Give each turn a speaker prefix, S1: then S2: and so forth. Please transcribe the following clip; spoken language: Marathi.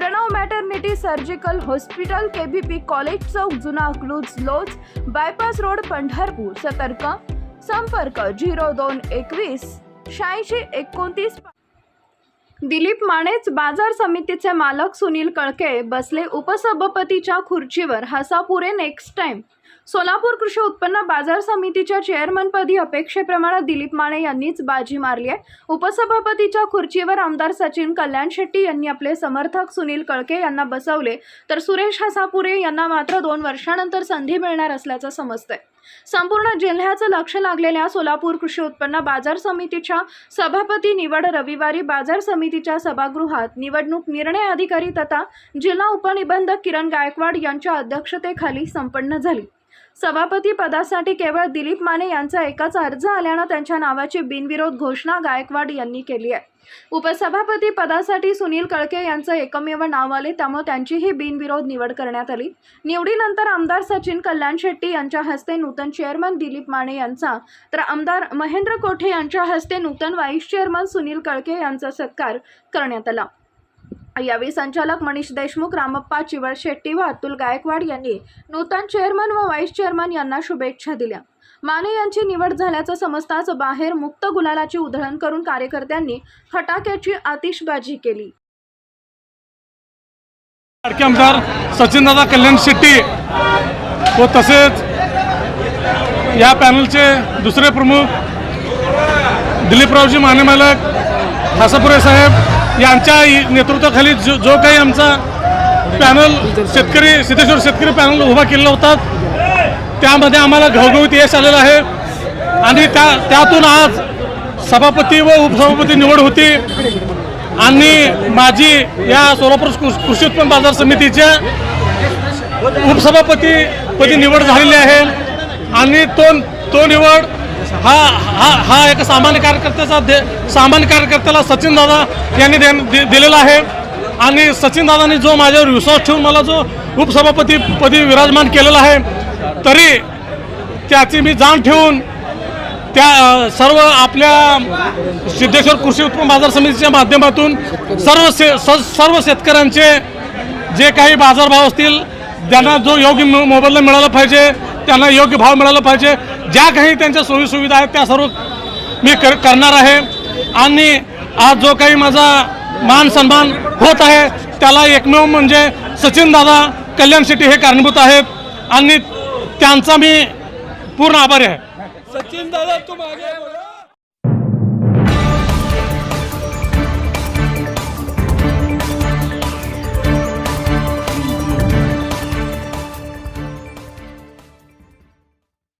S1: Pranav maternity surgical hospital KBP college चौक जुना अकलूज लोज बायपास रोड पंढरपूर. सतर्क. संपर्क झिरो दोन एकवीस शहाऐंशी एकोणतीस दिलीप मानेच बाजार समितीचे मालक सुनील कळके बसले उपसभापतीच्या खुर्चीवर. हसापुरे नेक्स्ट टाइम सोलापूर कृषी उत्पन्न बाजार समितीच्या चेअरमनपदी अपेक्षेप्रमाणे दिलीप माने यांनीच बाजी मारली आहे. उपसभापतीच्या खुर्चीवर आमदार सचिन कल्याण शेट्टी यांनी आपले समर्थक सुनील कळके यांना बसवले. तर सुरेश हसापुरे यांना मात्र दोन वर्षानंतर संधी मिळणार असल्याचं समजतंय. संपूर्ण जिल्ह्याचं लक्ष लागलेल्या सोलापूर कृषी उत्पन्न बाजार समितीच्या सभापती निवड रविवारी बाजार समितीच्या सभागृहात निवडणूक निर्णय अधिकारी तथा जिल्हा उपनिबंधक किरण गायकवाड यांच्या अध्यक्षतेखाली संपन्न झाली. सभापती पदासाठी केवळ दिलीप माने यांचा एकाच अर्ज आल्यानं त्यांच्या नावाची बिनविरोध घोषणा गायकवाड यांनी केली आहे. उपसभापती पदासाठी सुनील कळके यांचं एकमेव नाव आले त्यामुळे त्यांचीही बिनविरोध निवड करण्यात आली. निवडीनंतर आमदार सचिन कल्याण शेट्टी यांच्या हस्ते नूतन चेअरमन दिलीप माने यांचा तर आमदार महेंद्र कोठे यांच्या हस्ते नूतन व्हाईस चेअरमन सुनील कळके यांचा सत्कार करण्यात आला. यावेळी संचालक मनीष देशमुख रामप्पा चिवळ शेट्टी व अतुल गायकवाड यांनी नूतन चेअरमन व व्हाईस चेअरमन यांना शुभेच्छा दिल्या. माने यांची निवड झाल्याचं समजताच बाहेर मुक्त गुलालाची उधळण करून कार्यकर्त्यांनी फटाक्याची आतिषबाजी केली.
S2: लाडके आमदार सचिनदादा कल्याण शेट्टी व तसेच या पॅनलचे दुसरे प्रमुख दिलीपरावजी माने मालक हासापुरे साहेब यांच्या नेतृत्वाखाली जो जो काही आमचा पॅनल शेतकरी सिद्धेश्वर शेतकरी पॅनल उभा केलेला होता त्यामध्ये आम्हाला घवघवीत यश आलेलं आहे. आणि त्या त्यातून आज सभापती व उपसभापती निवड होती. आणि माझी या सोलापूर कृषी उत्पन्न बाजार समितीच्या उपसभापतीपदी निवड झालेली आहे. आणि तो तो निवड हा हा हा एका सामान्य कार्यकर्त्याचा दे सामान्य कार्यकर्त्याला सचिन दादा यांनी दे, दि- दिलेला आहे. आणि सचिन दादांनी जो माझ्यावर विश्वास ठेवून मला जो उपसभापती पदी विराजमान केलेला आहे तरी त्याची मी जाण ठेवून त्या सर्व आपल्या सिद्धेश्वर कृषी उत्पन्न बाजार समितीच्या माध्यमातून सर्व शे स- सर्व शेतकऱ्यांचे जे काही बाजारभाव असतील त्यांना जो योग्य मो- मोबदला मिळाला पाहिजे त्यांना योग्य भाव मिळाला पाहिजे ज्या काही त्यांच्या सोयीसुविधा आहेत त्या सर्व मी कर करणार आहे. आणि आज जो काही माझा मान सन्मान होत आहे त्याला एकमेव म्हणजे सचिन दादा कल्याण शेट्टी हे कारणीभूत आहेत. आणि त्यांचा मी पूर्ण आभारी आहे.
S3: सचिन दादा तुम